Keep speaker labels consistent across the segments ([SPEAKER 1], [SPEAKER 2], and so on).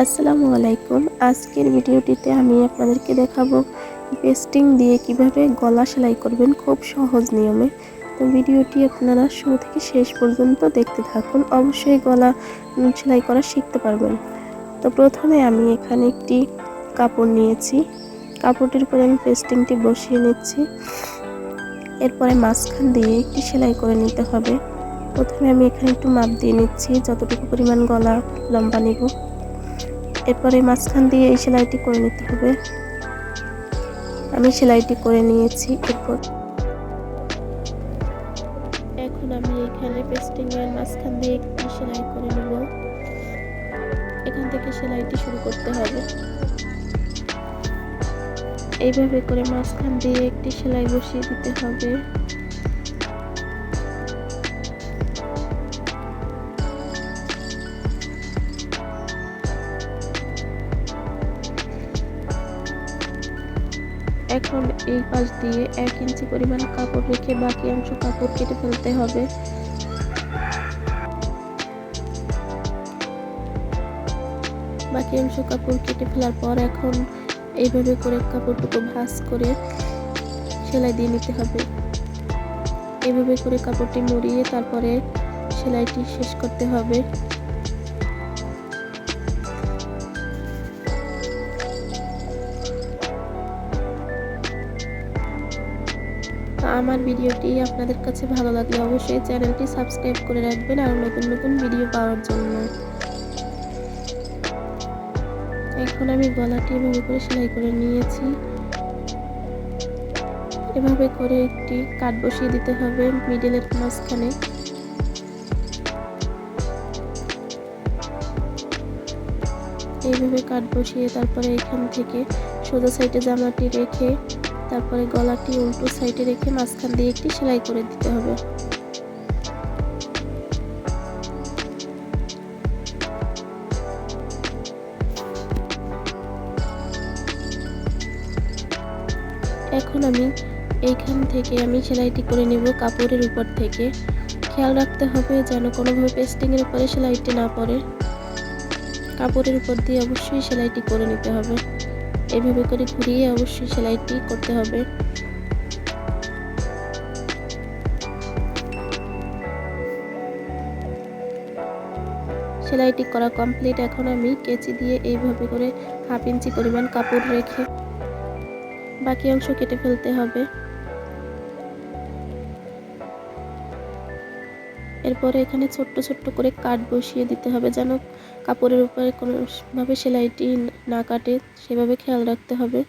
[SPEAKER 1] আসসালামু আলাইকুম। আজকের ভিডিওটিতে আমি আপনাদেরকে দেখাবো পেস্টিং দিয়ে কীভাবে গলা সেলাই করবেন খুব সহজ নিয়মে। তো ভিডিওটি আপনারা শুরু থেকে শেষ পর্যন্ত দেখতে থাকুন, অবশ্যই গলা সেলাই করা শিখতে পারবেন। তো প্রথমে আমি এখানে একটি কাপড় নিয়েছি। কাপড়টির উপরে আমি পেস্টিংটি বসিয়ে নিচ্ছি। এরপরে মাঝখান দিয়ে একটি সেলাই করে নিতে হবে। প্রথমে আমি এখানে একটু মাপ দিয়ে নিচ্ছি, যতটুকু পরিমাণ গলা লম্বা নিব। এরপরে মাঝখান দিয়ে এই সেলাইটি করে নিতে হবে। আমি সেলাইটি করে নিয়েছি এরপর। এখন আমি এখানে পেস্টিং এর মাঝখান দিয়ে একটি সেলাই করে নেব। এখান থেকে সেলাইটি শুরু করতে হবে। এইভাবে করে মাঝখান দিয়ে একটি সেলাই বসিয়ে দিতে হবে। এখন এই পাশ দিয়ে এক ইঞ্চি পরিমাণ কাপড় রেখে বাকি অংশ কাপড় কেটে ফেলতে হবে। বাকি অংশ কাপড় কেটে ফেলার পর এখন এইভাবে করে কাপড়টুকু ভাঁজ করে সেলাই দিয়ে নিতে হবে। এভাবে করে কাপড়টি মুড়িয়ে তারপরে সেলাইটি শেষ করতে হবে। আমার ভিডিওটি আপনাদের কাছে ভালো লাগলে অবশ্যই চ্যানেলটি সাবস্ক্রাইব করে রাখবেন আর নতুন নতুন ভিডিও পাওয়ার জন্য। এখন আমি গলাটি এভাবে করে সেলাই করে নিয়েছি। এভাবে করে একটি কাট বসিয়ে দিতে হবে মিডিলের মাঝখানে। এইভাবে কাট বসিয়ে তারপরে এখান থেকে সোজা সাইডে জামাটি রেখে তারপরে গলাটি উল্টো সাইডে রেখে মাঝখান দিয়ে একটি সেলাই করে দিতে হবে। এখন আমি এইখান থেকে আমি সেলাইটি করে নেব কাপড়ের উপর থেকে। খেয়াল রাখতে হবে যেন কোনোভাবে পেস্টিংয়ের উপরে সেলাইটি না পড়ে। কাপড়ের উপর দিয়ে অবশ্যই সেলাইটি করে নিতে হবে। এভাবে করে ঘুরিয়ে অবশ্যই সেলাইটি করতে হবে। সেলাইটি করা কমপ্লিট। এখন আমি কেচি দিয়ে এইভাবে করে হাফ ইঞ্চি পরিমাণ কাপড় রেখে বাকি অংশ কেটে ফেলতে হবে। এরপরে এখানে ছোট্ট ছোট্ট করে কাট বসিয়ে দিতে হবে যেন কাপড়ের উপরে কোনোভাবে সেলাইটি না কাটে, সেভাবে খেয়াল রাখতে হবে।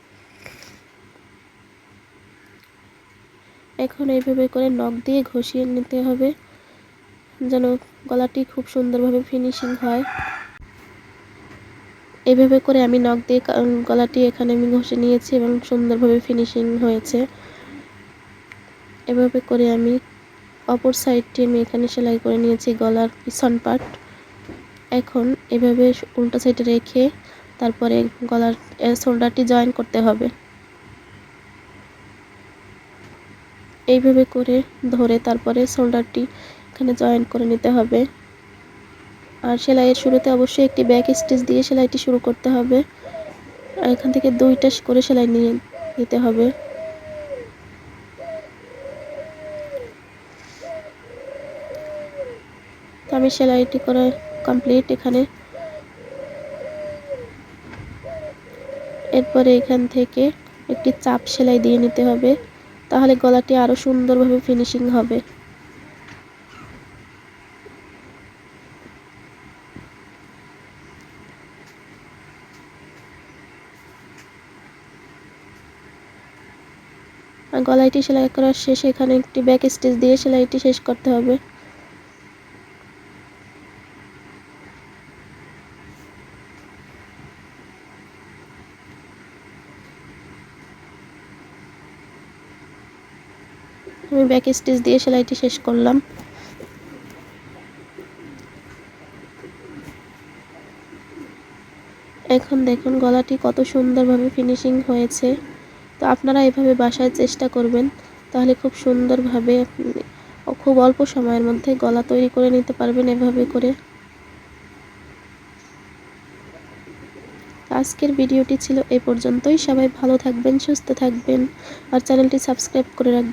[SPEAKER 1] এখন এইভাবে করে নখ দিয়ে ঘষিয়ে নিতে হবে যেন গলাটি খুব সুন্দরভাবে ফিনিশিং হয়। এইভাবে করে আমি নখ দিয়ে গলাটি এখানে আমি ঘষে নিয়েছি এবং সুন্দরভাবে ফিনিশিং হয়েছে। এভাবে করে আমি অপর সাইডটি আমি এখানে সেলাই করে নিয়েছি গলার পিছন পার্ট এখন এভাবে উল্টো সাইডে রেখে তারপরে গলার শোল্ডারটি জয়েন করতে হবে। এইভাবে করে ধরে তারপরে শোল্ডারটি এখানে জয়েন করে নিতে হবে। আর সেলাইয়ের শুরুতে অবশ্যই একটি ব্যাক স্টিচ দিয়ে সেলাইটি শুরু করতে হবে। আর এখান থেকে দুইটা করে সেলাই নিয়ে নিতে হবে। আমি সেলাইটি করা কমপ্লিট এখানে। এরপরে এখান থেকে একটি চাপ সেলাই দিয়ে নিতে হবে, তাহলে গলাটি আরও সুন্দরভাবে ফিনিশিং হবে। গলাইটি সেলাই করার শেষে এখানে একটি ব্যাক স্টিচ দিয়ে সেলাইটি শেষ করতে হবে। আমি ব্যাক স্টিচ দিয়ে সেলাইটি শেষ করলাম। এখন দেখুন গলাটি কত সুন্দরভাবে ফিনিশিং হয়েছে। তো আপনারা এভাবে বাসায় চেষ্টা করবেন, তাহলে খুব সুন্দরভাবে খুব অল্প সময়ের মধ্যে গলা তৈরি করে নিতে পারবেন এভাবে করে। আজকের ভিডিওটি ছিল এই পর্যন্তই। সবাই ভালো থাকবেন, সুস্থ থাকবেন, আর চ্যানেলটি সাবস্ক্রাইব করে রাখবেন।